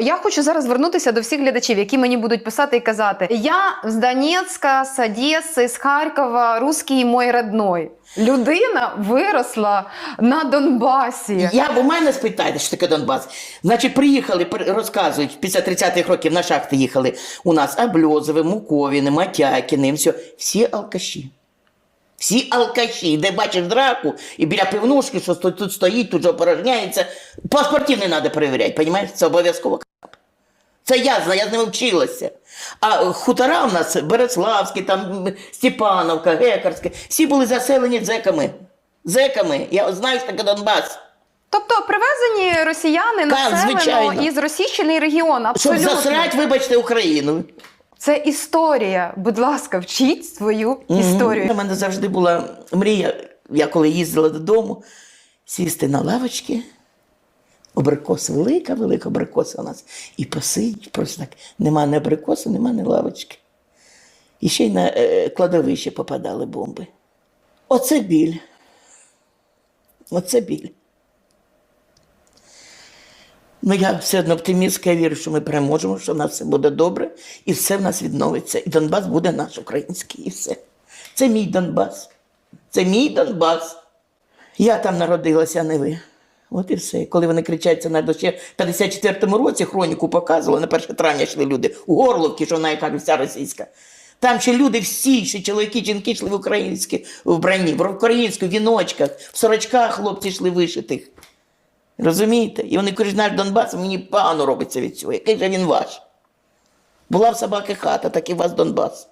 Я хочу зараз звернутися до всіх глядачів, які мені будуть писати і казати: Я з Донецька, з Одеси, з Харкова, русський мой родной. Людина виросла на Донбасі. Я в мене спитайте, що таке Донбас. Значить, приїхали, розказують, після 30-х років на шахти їхали. У нас Абльозове, Муковіни, Матякіни, все. всі алкаші. Всі алкаші, де бачиш драку, і біля пивнушки, що тут стоїть, тут же опорожняється. Паспортів не треба перевіряти, розумієш? Це обов'язково. Це я знаю, я з ними вчилася. А е, хутора у нас Береславські, там Степановка, Гекарське, всі були заселені зеками. Зеками. Я знаю, що таке Донбас. Тобто привезені росіяни населено із російщений регіон. Щоб Абсолютно. засрать, вибачте, Україну. Це історія. Будь ласка, вчіть свою історію. У мене завжди була мрія, я коли їздила додому, сісти на лавочки, абрикос велика, велика абрикоса у нас, і посидіть, просто так. Нема ні абрикоси, нема ні лавочки. І ще й на е, кладовище попадали бомби. Оце біль. Оце біль. Ну, я все одно оптимістка, я вірю, що ми переможемо, що в нас все буде добре, і все в нас відновиться. І Донбас буде наш український, і все. Це мій Донбас. Це мій Донбас. Я там народилася, а не ви. От і все. Коли вони кричать, це навіть ще в 54-му році хроніку показували, на 1 травня йшли люди у Горловці, що вона яка вся російська. Там ще люди всі, ще чоловіки, жінки йшли в українські вбранні, в українську віночках, в сорочках хлопці йшли вишитих. Розумієте? І вони кажуть, наш Донбас, мені пану робиться від цього. Який же він ваш? Була в собаки хата, так і у вас Донбас.